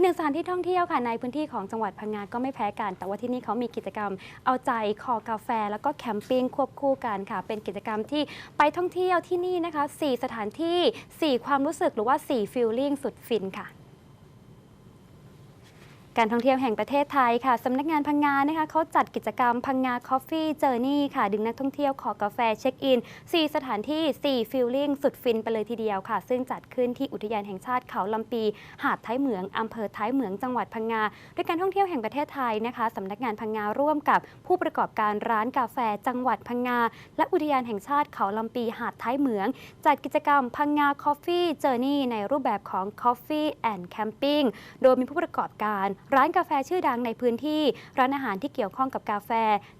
กหนึ่งสถานที่ท่องเที่ยวค่ะในพื้นที่ของจังหวัดพังงาก็ไม่แพ้กัน แต่ว่าที่นี่เขามีกิจกรรมเอาใจคอกาแฟ แล้วก็แคมปิ้งควบคู่กันค่ะ เป็นกิจกรรมที่ไปท่องเที่ยวที่นี่นะคะ 4 สถานที่ 4 ความรู้สึกหรือว่า 4 ฟีลลิ่งสุดฟินค่ะ การท่องเที่ยวแห่งประเทศไทยค่ะสำนักงานพังงานะคะเขาจัดกิจกรรมพังงาคอฟฟี่เจอร์นี่ค่ะ ดึงนักท่องเที่ยวขอกาแฟเช็คอิน 4 สถานที่ 4 ฟิลลิ่งสุดฟินไปเลยทีเดียวค่ะ ซึ่งจัดขึ้นที่อุทยานแห่งชาติเขาลำปี หาดท้ายเหมืองอำเภอท้ายเหมืองจังหวัดพังงาด้วยการท่องเที่ยวแห่งประเทศไทยนะคะสำนักงานพังงาร่วมกับผู้ประกอบการร้านกาแฟจังหวัดพังงาและอุทยานแห่งชาติเขาลำปี หาดท้ายเหมือง จัดกิจกรรมพังงาคอฟฟี่เจอร์นี่ในรูปแบบของ Coffee and Camping โดยมีผู้ประกอบการร้านกาแฟชื่อดังในพื้นที่ ร้านอาหารที่เกี่ยวข้องกับกาแฟ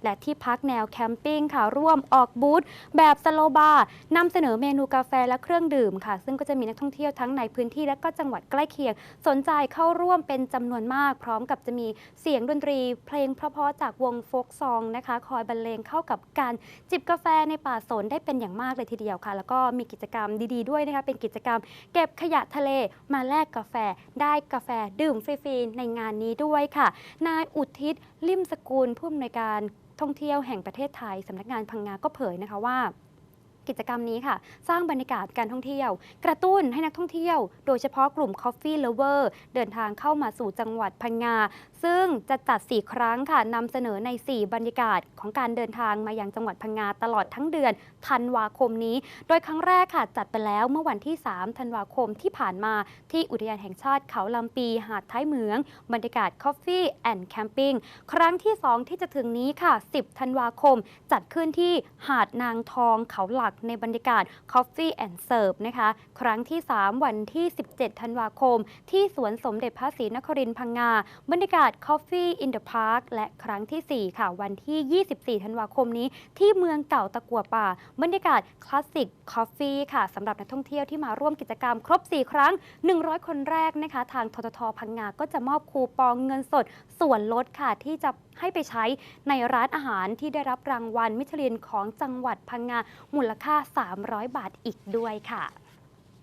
และที่พักแนวแคมปิ้งค่ะร่วมออกบูธแบบสโลบาร์นำเสนอเมนูกาแฟและเครื่องดื่มค่ะ ซึ่งก็จะมีนักท่องเที่ยวทั้งในพื้นที่และก็จังหวัดใกล้เคียง สนใจเข้าร่วมเป็นจำนวนมาก พร้อมกับจะมีเสียงดนตรี เพลงเพราะๆจากวงโฟกซองนะคะ คอยบรรเลงเข้ากับการจิบกาแฟในป่าสนได้เป็นอย่างมากเลยทีเดียวค่ะ แล้วก็มีกิจกรรมดี ๆ ด้วยนะคะเป็นกิจกรรม เก็บขยะทะเลมาแลกกาแฟ ได้กาแฟดื่มฟรีๆในงานนี้ด้วยค่ะ นายอุทิศลิมสกุลผู้อำนวยการท่องเที่ยวแห่งประเทศไทยสำนักงานพังงาก็เผยนะคะว่า กิจกรรมนี้ค่ะ สร้างบรรยากาศการท่องเที่ยว กระตุ้นให้นักท่องเที่ยว โดยเฉพาะกลุ่ม Coffee Lover เดินทางเข้ามาสู่จังหวัดพังงา ซึ่งจะจัด 4 ครั้งค่ะนำเสนอใน 4 บรรยากาศของการเดินทางมายังจังหวัดพังงาตลอดทั้งเดือนธันวาคมนี้ โดยครั้งแรกค่ะ จัดไปแล้วเมื่อวันที่ 3 ธันวาคมที่ผ่านมา ที่อุทยานแห่งชาติเขาลำปี หาดท้ายเหมือง บรรยากาศ Coffee and Camping ครั้งที่ 2 ที่จะถึงนี้ค่ะ 10 ธันวาคม จัดขึ้นที่หาดนางทองเขาหลักในบรรยากาศ Coffee and Serve นะคะ ครั้งที่ 3 วันที่ 17 ธันวาคม ที่สวนสมเด็จพระศรีนครินทร์พังงา บรรยากาศ Coffee in the Park และครั้งที่ 4 ค่ะ วันที่ 24 ธันวาคมนี้ ที่เมืองเก่าตะกัวป่า บรรยากาศ Classic Coffee ค่ะสำหรับนักท่องเที่ยวที่มาร่วมกิจกรรมครบ 4 ครั้ง 100 คนแรกนะคะ ทางทททพังงาก็จะมอบคูปองเงินสดส่วนลดค่ะที่จะ ให้ไปใช้ในร้านอาหารที่ได้รับรางวัลมิชลินของจังหวัดพังงามูลค่า 300 บาทอีกด้วยค่ะ